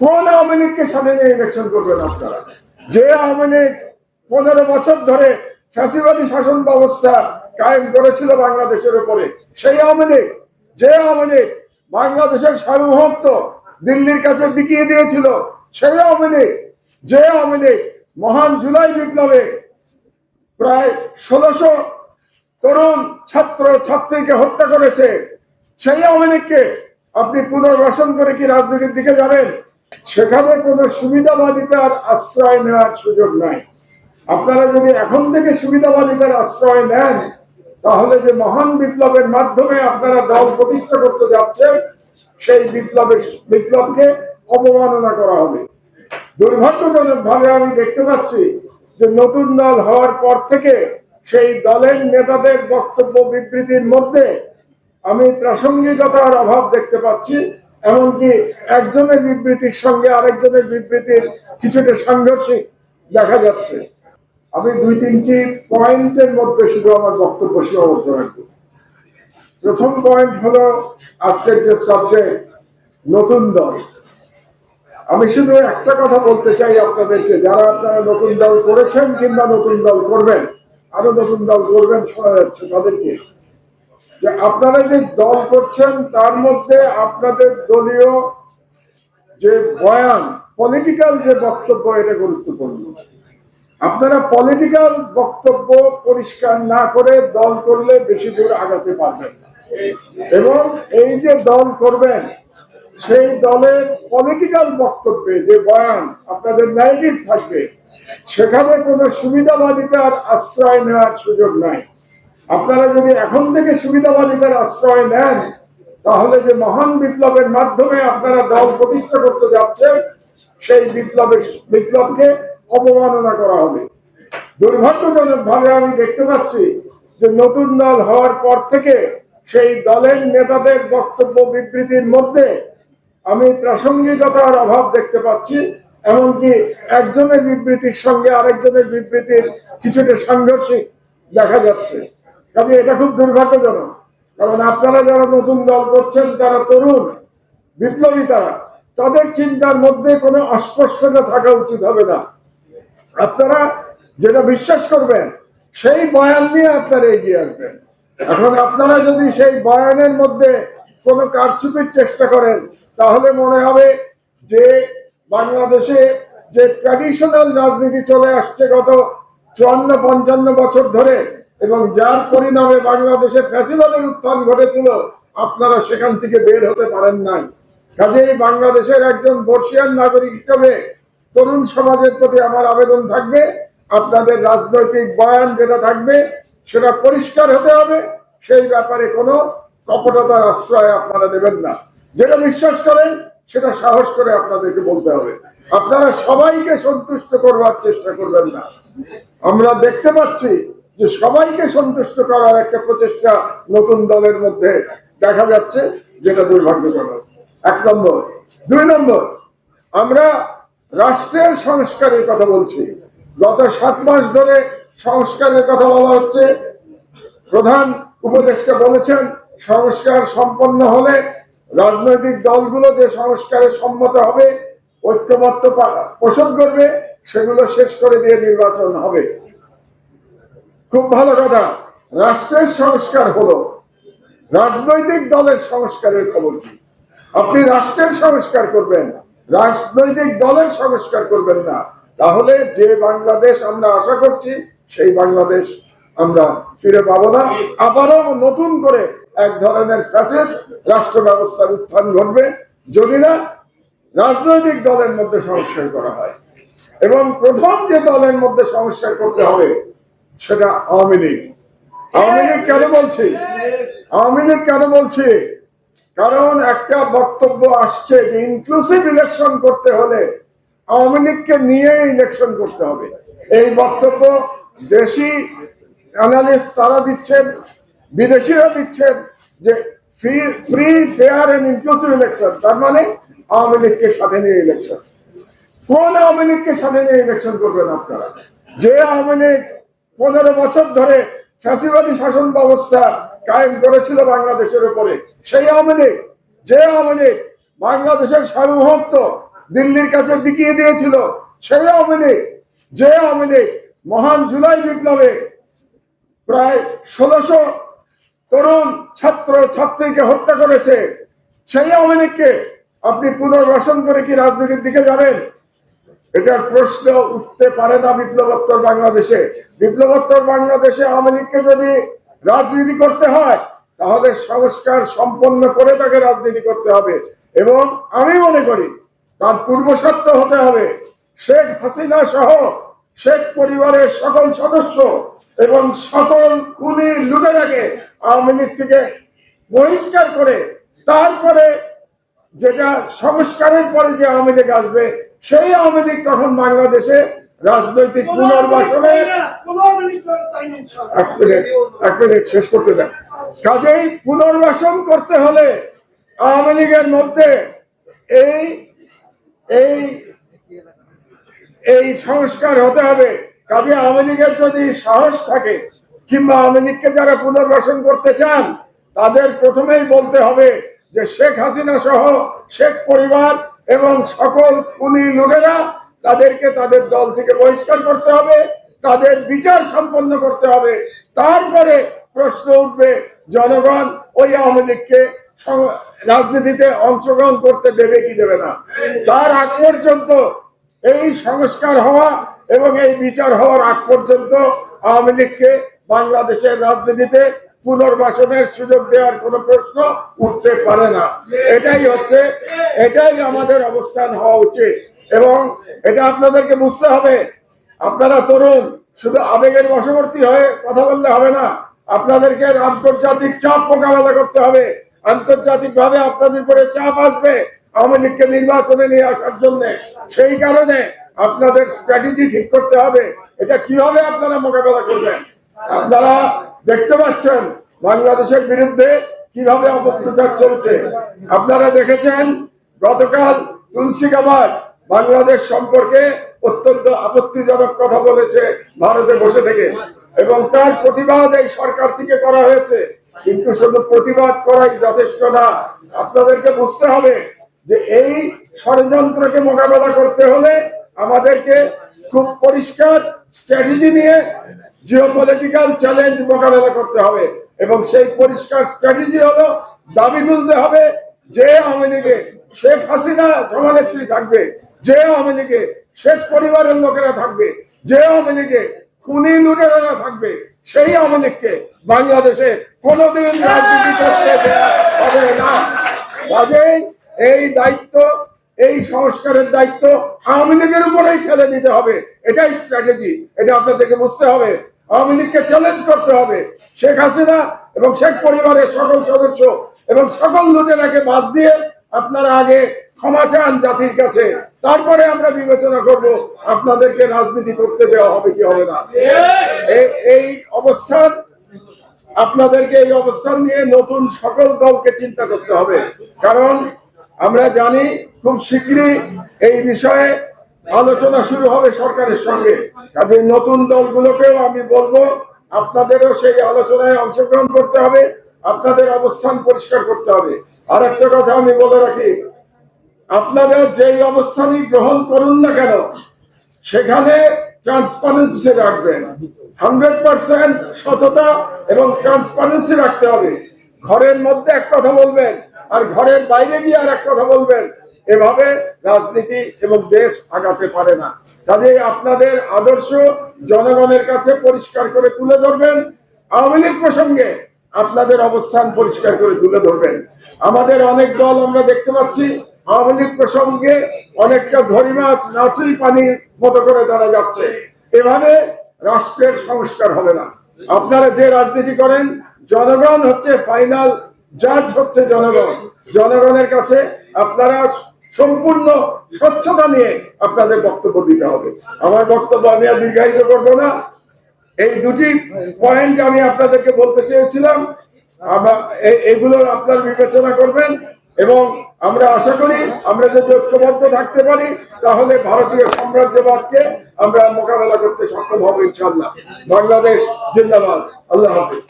কোন আওয়ামী লীগকে সামনে নিয়ে ইলেকশন করবেন আপনারা? যে আওয়ামী লীগ পনেরো বছর ধরে ফ্যাসিবাদী শাসন ব্যবস্থা কায়েম করেছিল বাংলাদেশের উপরে, সেই আওয়ামী লীগ, যে আওয়ামী লীগ বাংলাদেশের সার্বভৌমত্ব দিল্লির কাছে বিকিয়ে দিয়েছিল, সেই আওয়ামী লীগ, যে আওয়ামী লীগ মহান জুলাই বিপ্লবে প্রায় ষোলোশো তরুণ ছাত্র ছাত্রীকে হত্যা করেছে, সেই আওয়ামী লীগকে আপনি পুনর্বাসন করে কি রাজনীতির দিকে যাবেন? সেখানে কোনো সুবিধাবাদিতার আশ্রয় নেওয়ার সুযোগ নাই। আপনারা যদি এখন থেকে সুবিধাবাদিতার আশ্রয় নেন, তাহলে যে মহান বিপ্লবের মাধ্যমে আপনারা দল প্রতিষ্ঠা করতে যাচ্ছেন, সেই বিপ্লবের বিপ্লবকে অবমাননা করা হবে। দুর্ভাগ্যজনক ভাবে আমি দেখতে পাচ্ছি যে নতুন দল হওয়ার পর থেকে সেই দলের নেতাদের বক্তব্য বিবৃতির মধ্যে আমি প্রাসঙ্গিকতার অভাব দেখতে পাচ্ছি। এমনকি একজনের বিবৃতির সঙ্গে আরেকজনের বিবৃতির কিছুটা সাংঘর্ষিক দেখা যাচ্ছে। আমি দুই, তিনটি পয়েন্টের মধ্যে শুধু আমার বক্তব্য সীমাবদ্ধ রাখব। প্রথম পয়েন্ট হলো আজকের যে সাবজেক্ট নতুন দল। আমি শুধু একটা কথা বলতে চাই আপনাদেরকে, যারা আপনারা নতুন দল করেছেন কিংবা নতুন দল করবেন, আরও নতুন দল করবেন শোনা যাচ্ছে তাদেরকে। যে আপনারা যে দল করছেন, তার মধ্যে আপনাদের দলীয় যে বয়ান পলিটিক্যাল যে বক্তব্য, এটা গুরুত্বপূর্ণ। আপনারা পলিটিক্যাল বক্তব্য পরিষ্কার না করে দল করলে বেশি দূর আগাতে পারবেন এবং এই যে দল করবেন, সেই দলের পলিটিক্যাল বক্তব্যে যে বয়ান, আপনাদের ন্যারেটিভ থাকবে, সেখানে কোনো সুবিধাবাদিতার আশ্রয় নেওয়ার সুযোগ নাই। আপনারা যদি এখন থেকে সুবিধাবাদিতার আশ্রয় নেন, তাহলে যে মহান বিপ্লবের মাধ্যমে আপনারা দল প্রতিষ্ঠা করতে যাচ্ছেন, সেই বিপ্লবের বিপ্লবকে অবমাননা করা হবে। দুর্ভাগ্যজনক ভাবে আমি দেখতে পাচ্ছি যে নতুন দল হওয়ার পর থেকে সেই দলের নেতাদের বক্তব্য বিবৃতির মধ্যে আমি প্রাসঙ্গিকতার অভাব দেখতে পাচ্ছি, এমনকি একজনের বিবৃতির সঙ্গে আরেকজনের বিবৃতির কিছুটা সাংঘর্ষিক দেখা যাচ্ছে। কাজে এটা খুব দুর্ভাগ্যজনক। কারণ আপনারা যারা নতুন দল করছেন, তারা তরুণ, বিপ্লবী তারা, তাদের চিন্তার মধ্যে কোনো অস্পষ্টতা থাকা উচিত হবে না। আপনারা যেটা বিশ্বাস করবেন, সেই বয়ান নিয়ে আপনারা এগিয়ে আসবেন। এখন আপনারা যদি সেই বয়ানের মধ্যে কোনো কারচুপির চেষ্টা করেন, তাহলে মনে হবে যে বাংলাদেশে যে ট্র্যাডিশনাল রাজনীতি চলে আসছে গত চুয়ান্ন, পঞ্চান্ন বছর ধরে এবং যার পরিণামে বাংলাদেশে ফ্যাসিবাদের উত্থান ঘটেছিল, আপনারা সেখান থেকে বের হতে পারেন নাই। কাজেই বাংলাদেশের একজন বর্ষিয়ান নাগরিক হিসেবে তরুণ সমাজের প্রতি আমার আবেদন থাকবে, আপনাদের রাজনৈতিক বয়ান যেটা থাকবে, সেটা পরিষ্কার হতে হবে, সেই ব্যাপারে কোনো কপটতার আশ্রয় আপনারা দেবেন না। যেটা বিশ্বাস করেন, সেটা সাহস করে আপনাদেরকে বলতে হবে। আপনারা সবাইকে সন্তুষ্ট করবার চেষ্টা করবেন না। আমরা দেখতে পাচ্ছি যে সবাইকে সন্তুষ্ট করার একটা প্রচেষ্টা নতুন দলের মধ্যে দেখা যাচ্ছে, যেটা দুর্ভাগ্যজনক। এক নম্বর। দুই নম্বর, আমরা রাষ্ট্রের সংস্কারের কথা বলছি। গত সাত মাস ধরে সংস্কারের কথা বলা হচ্ছে। প্রধান উপদেষ্টা বলেছেন, সংস্কার সম্পন্ন হলে রাজনৈতিক দলগুলো যে সংস্কারে সম্মত হবে, ঐক্যমত্য পোষণ করবে, সেগুলো শেষ করে দিয়ে নির্বাচন হবে। খুব ভালো কথা। রাষ্ট্রের সংস্কার হলো। রাজনৈতিক দলের সংস্কারের খবর কি? আপনি রাষ্ট্রের সংস্কার করবেন, রাজনৈতিক দলের সংস্কার করবেন না। তাহলে যে বাংলাদেশ আমরা আশা করছি, সেই বাংলাদেশ আমরা ফিরে পাবো না। আবারও নতুন করে এক ধরনের ফ্যাসিস্ট রাষ্ট্র ব্যবস্থার উত্থান ঘটবে, যদি না রাজনৈতিক দলের মধ্যে সংস্কার করা হয়। এবং প্রথম যে দলের মধ্যে সংস্কার করতে হবে সেটা আওয়ামী লীগ। আওয়ামী লীগ কেন বলছি? আওয়ামী লীগ কেন বলছি? কারণ একটা বক্তব্য আসছে যে ইনক্লুসিভ ইলেকশন করতে হলে আওয়ামী লীগকে নিয়ে ইলেকশন করতে হবে। এই বক্তব্য দেশি অ্যানালিস্ট তারা দিচ্ছেন, বিদেশিরা দিচ্ছেন যে free free fair and inclusive election তার মানে আওয়ামী লীগকে সাথে নিয়ে ইলেকশন কোন আওয়ামী লীগকে সামনে নিয়ে ইলেকশন করবেন আপনারা? যে আওয়ামী লীগ পনেরো বছর ধরে ফ্যাসিবাদী শাসন ব্যবস্থা কায়েম করেছিল বাংলাদেশের উপরে। সেই আওয়ামী যে আওয়ামী বাংলাদেশের সার্বভৌমত্ব দিল্লির কাছে বিকিয়ে দিয়েছিল, সেই আওয়ামী যে আওয়ামী মহান জুলাই বিপ্লবে প্রায় ষোলোশো তরুণ ছাত্র ছাত্রীকে হত্যা করেছে, সেই আওয়ামী আপনি পুনর্বাসন করে কি রাজনীতির দিকে যাবেন? এটার প্রশ্ন উঠতে পারে না বিপ্লবোত্তর বাংলাদেশে। বিপ্লবোত্তর বাংলাদেশে আওয়ামী লীগকে যদি রাজনীতি করতে হয়, তাহলে সংস্কার সম্পন্ন করে তাকে রাজনীতি করতে হবে। এবং আমি মনে করি, তার পূর্ব শর্ত হতে হবে, শেখ হাসিনা সহ শেখ পরিবারের সকল সদস্য এবং সকল খুনি লুটেরাকে আওয়ামী লীগ থেকে বহিষ্কার করে, তারপরে যেটা সংস্কারের পরে যে আওয়ামী লীগ আসবে, সেই আওয়ামী লীগ তখন বাংলাদেশে রাজনৈতিক পুনর্বাসনে শেষ করতে দেন। কাজেই পুনর্বাসন করতে হলে আওয়ামী লীগের মধ্যে এই এই এই সংস্কার হতে হবে। কাজে আওয়ামী লীগের যদি সাহস থাকে, কিংবা আওয়ামী লীগকে যারা পুনর্বাসন করতে চান, তাদের প্রথমেই বলতে হবে যে শেখ হাসিনা সহ শেখ পরিবার এবং সকল খুনি লোকেরা তাদেরকে তাদের দল থেকে বহিষ্কার করতে হবে, তাদের বিচার সম্পন্ন করতে হবে। তারপরে প্রশ্ন উঠবে, জনগণ ওই আওয়ামী লীগকে রাজনীতিতে অংশগ্রহণ করতে দেবে কি দেবে না? তার আগ পর্যন্ত এই সংস্কার হওয়া এবং এই বিচার হওয়ার আগ পর্যন্ত আওয়ামী লীগকে বাংলাদেশের রাজনীতিতে পুনর্বাসনের সুযোগ দেওয়ার কোনো প্রশ্ন উঠতে পারে না। এটাই হচ্ছে, এটাই আমাদের অবস্থান হওয়া উচিত। এবং এটা আপনাদেরকে বুঝতে হবে। আপনারা তরুণ, শুধু আবেগের বশবর্তী হয়ে কথা বললে হবে না, আপনাদেরকে আন্তর্জাতিক চাপ মোকাবেলা করতে হবে। আন্তর্জাতিক ভাবে আপনাদের উপরে চাপ আসবে আওয়ামী লীগকে নির্বাচনে নিয়ে আসার জন্য। সেই কারণে আপনাদের স্ট্র্যাটেজি ঠিক করতে হবে। এটা কীভাবে আপনারা মোকাবেলা করবেন? আপনারা দেখতে পাচ্ছেন বাংলাদেশের বিরুদ্ধে কীভাবে অপপ্রচার চলছে। আপনারা দেখেছেন গতকাল তুলসী গাবার বাংলাদেশ সম্পর্কে অত্যন্ত আপত্তিজনক কথা বলেছে ভারতে বসে থেকে। এবং তার প্রতিবাদ এই সরকার থেকে করা হয়েছে। কিন্তু শুধু প্রতিবাদ করাই যথেষ্ট না। আপনাদেরকে বুঝতে হবে যে এই ষড়যন্ত্রকে মোকাবেলা করতে হলে আমাদেরকে খুব পরিষ্কার স্ট্র্যাটেজি নিয়ে জিওপলিটিক্যাল চ্যালেঞ্জ মোকাবেলা করতে হবে। এবং সেই পরিষ্কার স্ট্র্যাটেজি হলো দাবি তুলতে হবে যে আওয়ামী লীগে শেখ হাসিনা সভানেত্রী থাকবে। যে আওয়ামী লীগে শেখ পরিবারের লোকেরা থাকবে, যে আওয়ামী লীগে খুনি লুটেরা থাকবে, সেই আওয়ামী লীগকে বাংলাদেশে কোনোদিন রাজনীতি করতে হবে না। এই দায়িত্ব, এই সংস্কারের দায়িত্ব আওয়ামী লীগের উপরেই ঠেলে দিতে হবে। এটাই স্ট্র্যাটেজি এটা আপনাদেরকে বুঝতে হবে। আওয়ামী লীগকে চ্যালেঞ্জ করতে হবে। শেখ হাসিনা এবং শেখ পরিবারের সকল সদস্য এবং সকল লুটেরাকে বাদ দিয়ে আপনারা আগে ক্ষমা চান জাতির কাছে। তারপরে আমরা বিবেচনা করব, আপনাদেরকে রাজনীতি করতে দেওয়া হবে কি হবে না। এই- অবস্থান, আপনাদেরকে এই অবস্থান নিয়ে নতুন সকল দলকে চিন্তা করতে হবে। কারণ আমরা জানি খুব শীঘ্রই এই বিষয়ে আলোচনা শুরু হবে সরকারের সঙ্গে। কাজে নতুন দলগুলোকেও আমি বলব, আপনাদেরও সেই আলোচনায় অংশগ্রহণ করতে হবে, আপনাদের অবস্থান পরিষ্কার করতে হবে। আর একটা কথা আমি বলে রাখি আপনারা যেই অবস্থানই গ্রহণ করুন না কেন, সেখানে ট্রান্সপারেন্সি রাখবেন। হান্ড্রেড পার্সেন্ট সততা এবং ট্রান্সপারেন্সি রাখতে হবে। ঘরের মধ্যে এক কথা বলবেন, আর ঘরের বাইরে গিয়ে আর এক কথা বলবেন, এভাবে রাজনীতি এবং দেশ আগাতে পারে না। কাজেই আপনাদের আদর্শ জনগণের কাছে পরিষ্কার করে তুলে ধরবেন, আওয়ামী লীগ প্রসঙ্গে আপনাদের অবস্থান পরিষ্কার করে তুলে ধরবেন। আমাদের অনেক দল আমরা দেখতে পাচ্ছি আওয়ামী লীগ প্রসঙ্গে অনেকটা ধরি মাছ নাচুই পানির মতো করে তারা যাচ্ছে। এভাবে রাষ্ট্রের সংস্কার হবে না। আপনারা যে রাজনীতি করেন, জনগণ হচ্ছে ফাইনাল জাজ হচ্ছে জনগণ। জনগণের কাছে আপনারা সম্পূর্ণ স্বচ্ছতা নিয়ে আপনাদের বক্তব্য দিতে হবে। আমার বক্তব্য আমি আর দীর্ঘায়িত করব না। এই দুটি পয়েন্ট আমি আপনাদেরকে বলতে চেয়েছিলাম। এগুলো আপনার বিবেচনা করবেন। এবং আমরা আশা করি আমরা যদি ঐক্যবদ্ধ থাকতে পারি, তাহলে ভারতীয় সাম্রাজ্যবাদকে আমরা মোকাবেলা করতে সক্ষম হব ইনশাল্লাহ বাংলাদেশ জিন্দাবাদ। আল্লাহ হাফিজ।